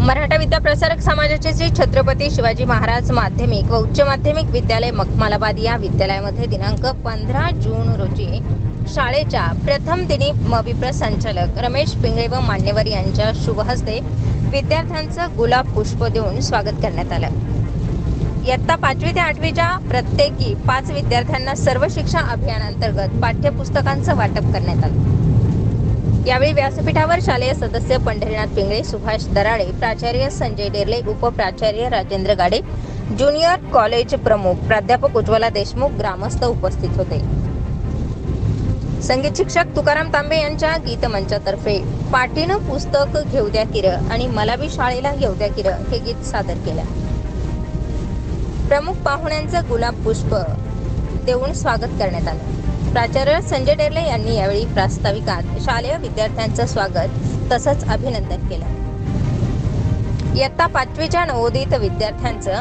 मराठा विद्या प्रसारक समाजाचे श्री छत्रपती शिवाजी महाराज माध्यमिक व उच्च माध्यमिक विद्यालय मखमालाबाद या विद्यालयामध्ये दिनांक पंधरा जून रोजी शाळेच्या प्रथम दिनी मविप्र संचालक रमेश पिंगळे व मान्यवर यांच्या शुभ हस्ते विद्यार्थ्यांचं गुलाब पुष्प देऊन स्वागत करण्यात आलं. इयत्ता पाचवी ते आठवीच्या प्रत्येकी पाच विद्यार्थ्यांना सर्व शिक्षा अभियानांतर्गत पाठ्यपुस्तकांचं वाटप करण्यात आलं. यावेळी व्यासपीठावर शालेय सदस्य पंढरीनाथ पिंगळे सुभाष दराळे प्राचार्य संजय डेरले उपप्राचार्य राजेंद्र गाडे ज्युनियर कॉलेज प्रमुख प्राध्यापक उज्ज्वला देशमुख ग्रामस्थ उपस्थित होते. संगीत शिक्षक तुकाराम तांबे यांच्या गीतमंचातर्फे पाटीनं पुस्तक घेऊ द्या किर आणि मला बी शाळेला घेऊ द्या किर हे गीत सादर केलं. प्रमुख पाहुण्यांचं गुलाब पुष्प देऊन स्वागत करण्यात आलं. प्राचार्य संजय डेरले यांनी यावेळी प्रास्ताविकात शालेय विद्यार्थ्यांचं स्वागत तसंच अभिनंदन केलं. इयत्ता पाचवीच्या नवोदित विद्यार्थ्यांचं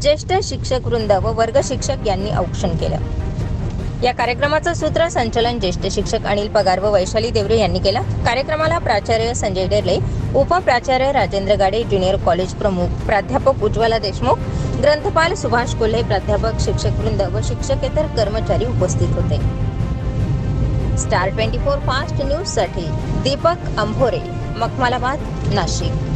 ज्येष्ठ शिक्षक वृंद व वर्ग शिक्षक यांनी औक्षण केलं. या कार्यक्रमाचं सूत्र संचलन ज्येष्ठ शिक्षक अनिल पगार व वैशाली देवरे यांनी केलं. कार्यक्रमाला प्राचार्य संजय डेरले उपप्राचार्य राजेंद्र गाडे ज्युनियर कॉलेज प्रमुख प्राध्यापक उज्ज्वला देशमुख ग्रंथपाल सुभाष कोल्हे प्राध्यापक शिक्षक वृंद व शिक्षकेतर कर्मचारी उपस्थित होते. स्टार ट्वेंटी फोर फास्ट न्यूजसाठी दीपक अंभोरे मखमालाबाद नाशिक.